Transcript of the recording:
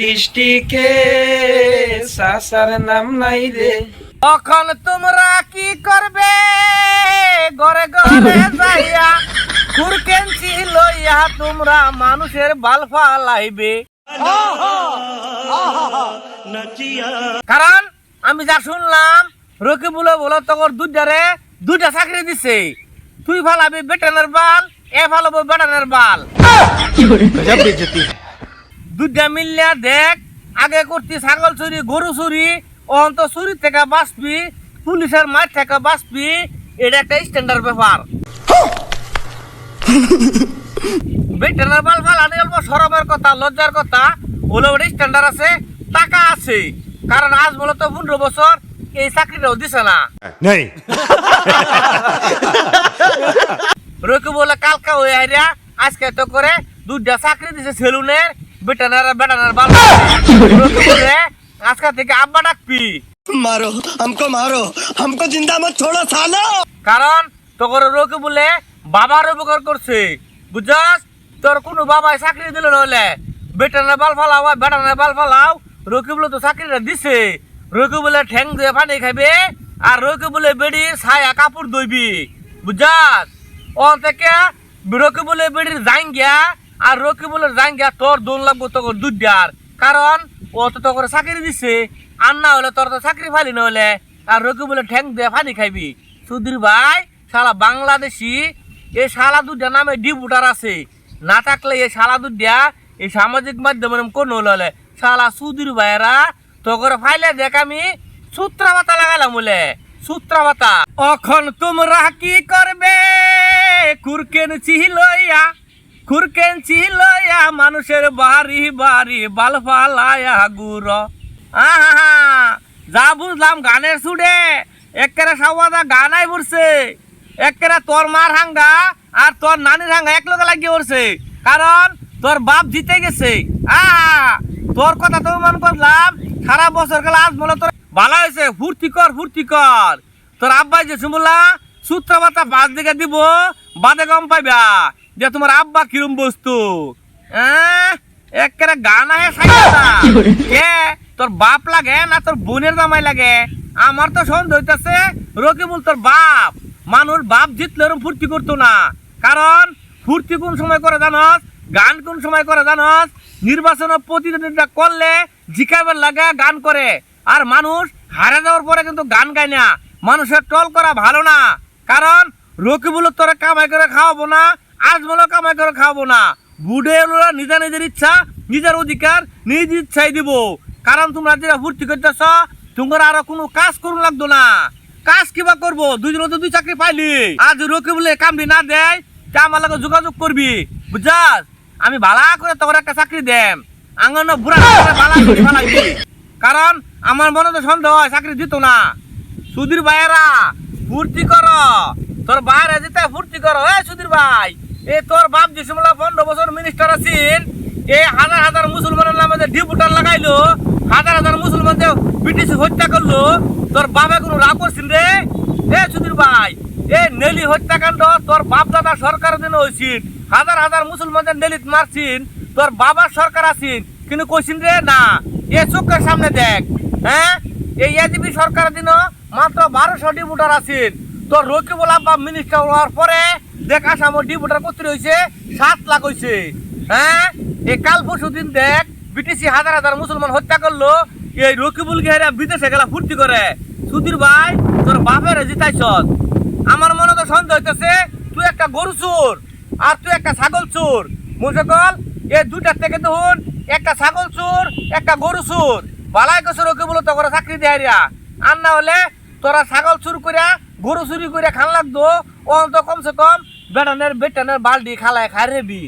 ডিস্ট্রিক্টে সাসার নাম নাই রে। তখন তোমরা কি করবে? ঘরে ঘরে যাইয়া কুরকেঞ্চি লইয়া তোমরা মানুষের বাল ফালাইবে। কারণ আমি যা শুনলাম রকিবুলে বলো তোর দুইটারে দুইটা চাকরি দিছে। তুই ফালাবি বেটানের বাল এ ফালাবো বেটানের বাল। দুইটা মিললে দেখ আগে করতি ছাগল চুরি গরু চুরি অন্ত চুরি থেকে বাঁচবি পুলিশের মার থেকে বাঁচবি এটা একটা স্ট্যান্ডার্ড ব্যাপার। বেটানের বাল ফালানি অল্প সরমের কথা লজ্জার কথা হলো ওটা স্ট্যান্ডার্ড আছে টাকা আছে। কারণ আজ মূলত পনেরো বছর এই চাকরিটাও দিছে না। नहीं রকি বলে কালকা হয়ে আজকে তো করে দুইটা চাকরি দিছে সেলুনের বেটানার বেটানার বাল রকি বলে আজকে থেকে আব্বা ডাকবি मारो हमको मारो हमको जिंदा मत छोड़ो सालो কারণ তোর রকি বলে বাবার উপকার করছে বুঝছস তোর কোনো বাবাই চাকরি দিল নহলে বেটানের বাল ফালাও আর বেটানের বাল ফালাও রকি বলে তো চাকরিটা দিছে রকি বলে ঠ্যাং দিয়ে পানি খাইবে আর রকি বলে বেড়ি ছায়া কাপড় দইবি বুঝছস ও থেকে রকি বলে বেড়ির জাঙ্গিয়া আর রকি বলে, জাঙ্গিয়া, তোর দোন লাগবো তোর দুধ দেওয়ার কারণ, ও তো তোর চাকরি দিছে। আর না হলে তোর তো চাকরি ফালি না হলে। আর রকি বলে, ঠ্যাং দিয়ে পানি খাইবি। সুধীর ভাই, শালা বাংলাদেশি এই শালা দুধটা নামে ডিপুটার আছে। না থাকলে এই শালা দুধটা এই সামাজিক মাধ্যমের কোন হলে শালা সুধীর ভাইয়েরা তোর ফাইলে দেখ আমি সূত্রা পাতা লাগালাম বলে। সূত্রা পাতা অখন তোমরা কি করবে? কুরকেন চিলইয়া কুরকেন চিলইয়া মানুষের বাড়ি বাড়ি বাল ফালায়া গুড়। আহা যা বুঝলাম গানের সুডে একেরা সাবাদা গানাই পড়ছে, একেরা তোর মার হাঙ্গা আর তোর নানির হাঙ্গা এক লোকে লাগিয়ে পড়ছে, কারণ তোর বাপ জিতে গেছে। আহা, তোর কথা তো মন করলাম, সারা বছর গেলে আজ মনে তোর ভালো হয়েছে। ফুর্তি কর ফুর্তি কর। তোর আব্বাই যে শুনলা সূত্র বাতা বাদ দিকে দিব বাদে গম পাইবা। যে তোমার আব্বা কিরম বস্তু? হ্যাঁ? একেবারে গান আহে তোর বাপ লাগে না তোর বোনের জামাই লাগে? আমার তো সন্দেহ হইতাছে, রকিবুল তোর বাপ। মানুষ বাপ জিতলে ওরম ফুর্তি করতো না। কারণ, ফুর্তি কোন সময় করে জানস? গান কোন সময় করে জানস? নির্বাচন প্রতিদ্বন্দ্বিতা করলে জিকাবার লাগা গান করে। আর মানুষ হারে যাওয়ার পরে কিন্তু গান গায় না। মানুষের টল করা ভালো না। কারণ রকিবুল তোরা কামাই করে খাওয়াবো না। আজমলও কামাই করে খাওয়াবো না। বুড়ে এলোরা নিজা নিজের ইচ্ছা, নিজের অধিকার, নিজ ইচ্ছাই দিব। কারণ তোমরা যেটা ফুর্তি করতেছ, তোমরা আরও কোনো কাজ করুন লাগতো না। কাজ কিবা করব? দুজন তো দুই চাকরি পাইলি। আজ রকি বলে কামড়ি না দেয়, তা আমার লাগে যোগাযোগ করবি। বুঝছাস আমি ভালা করে তোর একটা চাকরি দেম। আঙ্গন বুড়া কারণ আমার মনে তো সন্দেহ হয় চাকরি দিত না। সুধীর ভাইয়েরা, ফুর্তি কর। তোর বাইরে যেতে ফুর্তি কর। এ সুধীর ভাই! এ তোর বাপ সময় পনেরো বছর মিনিস্টার আছেন, এ হাজার হাজার মুসলমানের নামে যে ডিপুটার লাগাইলো, হাজার হাজার মুসলমান যে ব্রিটিশ হত্যা করল, তোর বাবা কোনো রাগ করছিল রে? এ সুধীর ভাই, এ নেলি হত্যাকাণ্ড তোর বাপ দাদা সরকারের দিন হয়েছিল হাজার হাজার মুসলমানদের নেলিত মারছিন তোর বাবার সরকার আছেন, কিন্তু কইছিন রে, না, এ চোখের সামনে দেখ হ্যাঁ? এই এজিপি সরকারের দিন মাত্র বারোশো ডিপুটার আছেন। তোর রকিবুল আব্বা মিনিস্টার হওয়ার পরে দেখ আসাম ডিপুটার কত হয়েছে সাত লাখ হয়েছে হ্যাঁ? এই কাল পরশু দিন দেখ বিটিসি হাজার হাজার মুসলমান হত্যা করল, এই রকিবুল গেহারা বিদেশে গেলা ফুর্তি করে। সুধীর ভাই, তোর বাপের জিতাইছ আমার মনে তো সন্দেহ হইতেছে, তুই একটা গরু চোর আর তুই একটা ছাগল চোর। কল এই দুইটার থেকে দেখুন একটা ছাগল চোর, একটা গরু চোর। বালাই কসর ওকে বলো তো চাকরি দেয় আর না হলে তোরা ছাগল চুরি করিয়া গরু চুরি করিয়া খান লাগতো ও তো কমসে কম বেটানের বেটানের বালটি খালায় খাই রেবি